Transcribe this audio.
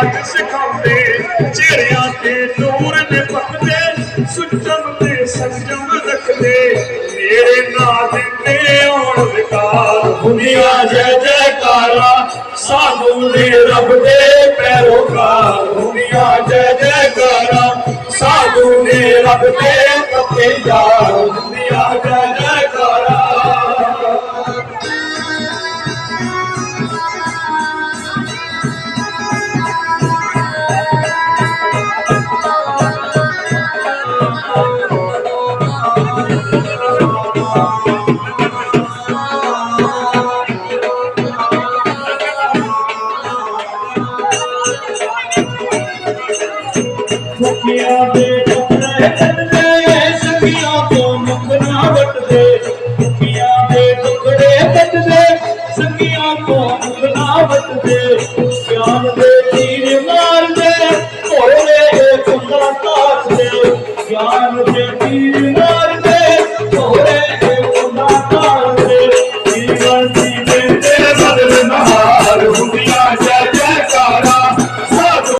ਰਾਜ ਸਿਖਾਉਂਦੇ, ਚਿਹਰਿਆਂ ਤੇ ਨੂਰ ਨੇ ਪੱਕਦੇ ਸੁਚਮ ਤੇ ਸੰਜਮ ਰੱਖਦੇ। ਮੇਰੇ ਨਾਂ ਦਿੰਦੇ ਆਉਣ ਵਿਕਾਰ, ਦੁਨੀਆ ਜੈ ਜੈਕਾਰਾ, ਸਾਨੂੰ ਨੇ ਰੱਬ ਦੇ ਪੈਰੋਕਾਰ। ਦੁਨੀਆ ਜੈ ਜੈਕਾਰਾ, ਸਾਨੂੰ ਨੇ ਰੱਬ ਦੇ ਪੱਕੇ ਯਾਰ। ਸੁਖੀਆਂ ਦੇ ਟੁਕੜੇ ਕੱਟਦੇ, ਸੁਖੀਆਂ ਤੋਂ ਮੁਕਨਾ ਵਟਦੇ ਸੁਖੀਆਂ ਦੇ ਟੁਕੜੇ ਕੱਟਦੇ ਸੁਖੀਆਂ ਤੋਂ ਮੁਕਨਾ ਵਟਦੇ I'm a champion.